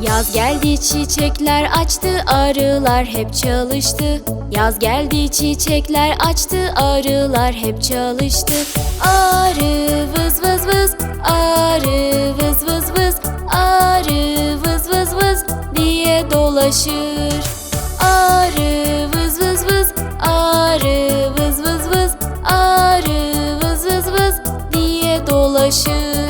Yaz geldi çiçekler açtı arılar hep çalıştı. Yaz geldi çiçekler açtı arılar hep çalıştı. Arı vız vız vız arı vız vız vız Arı vız vız vız diye dolaşır. Arı vız vız vız arı vız vız vız Arı vız vız vız diye dolaşır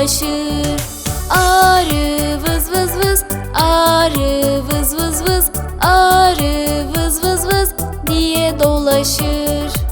dolaşır Arı vız vız vız Arı vız vız vız Arı vız vız vız diye dolaşır